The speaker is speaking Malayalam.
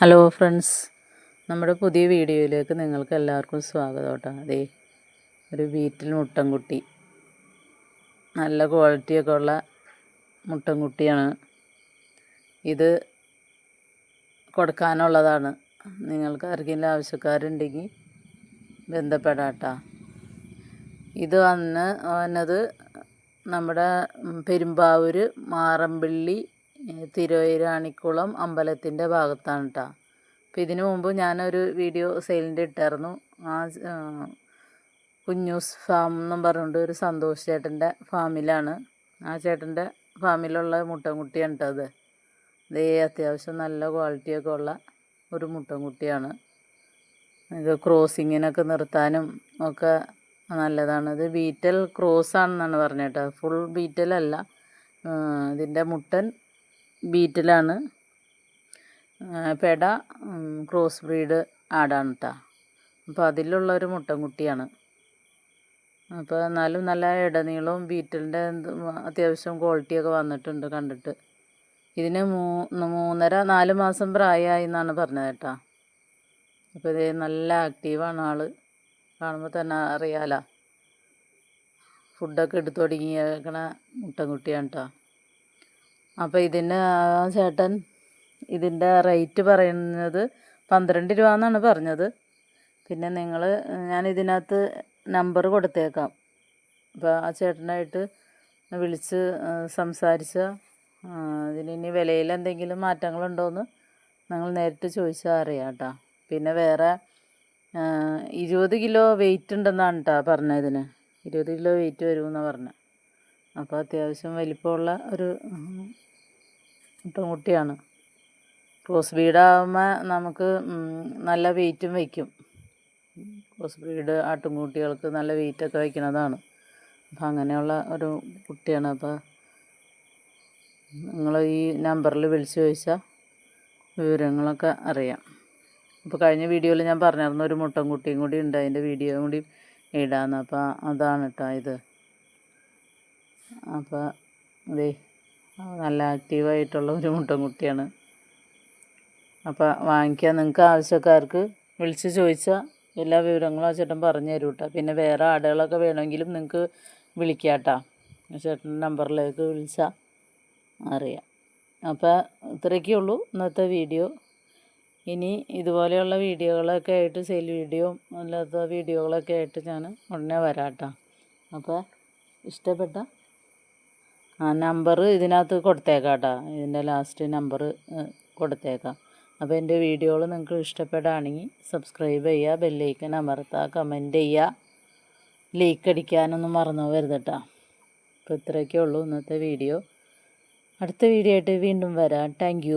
ഹലോ ഫ്രണ്ട്സ് നമ്മുടെ പുതിയ വീഡിയോയിലേക്ക് നിങ്ങൾക്ക് എല്ലാവർക്കും സ്വാഗതം കേട്ടോ. അതെ ഒരു വീട്ടിൽ മുട്ടൻകുട്ടി. നല്ല ക്വാളിറ്റിയൊക്കെ ഉള്ള മുട്ടൻകുട്ടിയാണ്. ഇത് കൊടുക്കാനുള്ളതാണ്. നിങ്ങൾക്ക് ആർക്കെങ്കിലും ആവശ്യക്കാരുണ്ടെങ്കിൽ ബന്ധപ്പെടാട്ടോ ഇത് വന്ന് വന്നത് നമ്മുടെ പെരുമ്പാവൂർ മാറമ്പിള്ളി തിരുവൈരാണിക്കുളം അമ്പലത്തിന്റെ ഭാഗത്താണ് കേട്ടോ അപ്പോൾ ഇതിനു മുമ്പ് ഞാനൊരു വീഡിയോ സെയിലിന്റെ ഇട്ടായിരുന്നു. ആ കുഞ്ഞൂസ് ഫാം എന്നും പറഞ്ഞുകൊണ്ട് ഒരു സന്തോഷ് ചേട്ടന്റെ ഫാമിലാണ്. ആ ചേട്ടന്റെ ഫാമിലുള്ള മുട്ടൻകുട്ടിയാണ് കേട്ടോ അത്. ഇതേ അത്യാവശ്യം നല്ല ക്വാളിറ്റിയൊക്കെ ഉള്ള ഒരു മുട്ടൻകുട്ടിയാണ്. ഇത് ക്രോസിങ്ങിനൊക്കെ നിർത്താനും ഒക്കെ നല്ലതാണ്. ഇത് ബീറ്റൽ ക്രോസ് ആണെന്നാണ് പറഞ്ഞത് കേട്ടോ ഫുൾ ബീറ്റലല്ല. ഇതിന്റെ മുട്ടൻ ബീറ്റലാണ്. പെട ക്രോസ് ബ്രീഡ് ആടാണ് കേട്ടോ അപ്പോൾ അതിലുള്ള ഒരു മുട്ടൻകുട്ടിയാണ്. അപ്പോൾ എന്നാലും നല്ല ഇടനീളവും ബീറ്റലിന്റെ അത്യാവശ്യം ക്വാളിറ്റിയൊക്കെ വന്നിട്ടുണ്ട് കണ്ടിട്ട്. ഇതിന് മൂന്ന് മൂന്നര നാല് മാസം പ്രായമായി എന്നാണ് പറഞ്ഞത് കേട്ടോ അപ്പോൾ ഇത് നല്ല ആക്റ്റീവാണ് ആൾ കാണുമ്പോൾ തന്നെ അറിയാലോ. ഫുഡൊക്കെ എടുത്തു തുടങ്ങിയേക്കണ മുട്ടൻകുട്ടിയാണ് കേട്ടോ അപ്പോൾ ഇതിന് ചേട്ടൻ ഇതിന്റെ റേറ്റ് പറയുന്നത് പന്ത്രണ്ട് രൂപ എന്നാണ് പറഞ്ഞത്. പിന്നെ നിങ്ങൾ ഞാൻ ഇതിനകത്ത് നമ്പർ കൊടുത്തേക്കാം. അപ്പോൾ ആ ചേട്ടനായിട്ട് വിളിച്ച് സംസാരിച്ച ഇതിന് വിലയിൽ എന്തെങ്കിലും മാറ്റങ്ങളുണ്ടോയെന്ന് നിങ്ങൾ നേരിട്ട് ചോദിച്ചാൽ അറിയാം കേട്ടോ. പിന്നെ വേറെ ഇരുപത് കിലോ വെയിറ്റ് ഉണ്ടെന്നാണ് കേട്ടോ പറഞ്ഞത് ഇതിന്. ഇരുപത് കിലോ വെയിറ്റ് വരുമെന്നാണ് പറഞ്ഞത് അപ്പോൾ അത്യാവശ്യം വലിപ്പമുള്ള ഒരു ഉം, മുട്ടൻകുട്ടിയാണ് ക്രോസ് ബ്രീഡാകുമ്പോൾ നമുക്ക് നല്ല വെയിറ്റും വയ്ക്കും. ക്രോസ് ബ്രീഡ് ആട്ടുംകുട്ടികൾക്ക് നല്ല വെയിറ്റൊക്കെ വയ്ക്കുന്നതാണ്. അപ്പം അങ്ങനെയുള്ള ഒരു കുട്ടിയാണ്. അപ്പോൾ നിങ്ങൾ ഈ നമ്പറിൽ വിളിച്ച് ചോദിച്ചാൽ വിവരങ്ങളൊക്കെ അറിയാം. അപ്പോൾ കഴിഞ്ഞ വീഡിയോയിൽ ഞാൻ പറഞ്ഞിരുന്നു ഒരു മുട്ടൻകുട്ടിയും കൂടി ഉണ്ട്. അതിന്റെ വീഡിയോ കൂടി ഇടാമെന്ന് അപ്പോൾ അതാണ് കേട്ടോ ഇത്. അപ്പോൾ ഇതേ നല്ല ആക്റ്റീവായിട്ടുള്ള ഒരു മുട്ടൻകുട്ടിയാണ്. അപ്പോൾ വാങ്ങിക്കാൻ നിങ്ങൾക്ക് ആവശ്യക്കാർക്ക് വിളിച്ച് ചോദിച്ചാൽ എല്ലാ വിവരങ്ങളും ആ ചേട്ടൻ പറഞ്ഞു തരും കേട്ടോ പിന്നെ വേറെ ആടുകളൊക്കെ വേണമെങ്കിലും നിങ്ങൾക്ക് വിളിക്കാം കേട്ടോ ചേട്ടന്റെ നമ്പറിലേക്ക് വിളിച്ചാൽ അറിയാം. അപ്പോൾ ഇത്രയൊക്കെ ഉള്ളൂ ഇന്നത്തെ വീഡിയോ. ഇനി ഇതുപോലെയുള്ള വീഡിയോകളൊക്കെ ആയിട്ട് സെയിൽ വീഡിയോ അല്ലാത്ത വീഡിയോകളൊക്കെ ആയിട്ട് ഞാൻ ഉടനെ വരാം കേട്ടോ അപ്പോൾ ഇഷ്ടപ്പെട്ട ആ നമ്പർ ഇതിനകത്ത് കൊടുത്തേക്കാം കേട്ടോ ഇതിന്റെ ലാസ്റ്റ് നമ്പർ കൊടുത്തേക്കാം. അപ്പോൾ എന്റെ വീഡിയോകൾ നിങ്ങൾക്ക് ഇഷ്ടപ്പെടുകയാണെങ്കിൽ സബ്സ്ക്രൈബ് ചെയ്യുക ബെല്ലൈക്കൻ അമർത്തുക കമന്റ് ചെയ്യുക. ലൈക്ക് അടിക്കാനൊന്നും മറന്നു പോകരുത് കേട്ടോ അപ്പോൾ ഇത്രയൊക്കെ ഉള്ളൂ ഇന്നത്തെ വീഡിയോ അടുത്ത വീഡിയോ ആയിട്ട് വീണ്ടും വരാം. താങ്ക്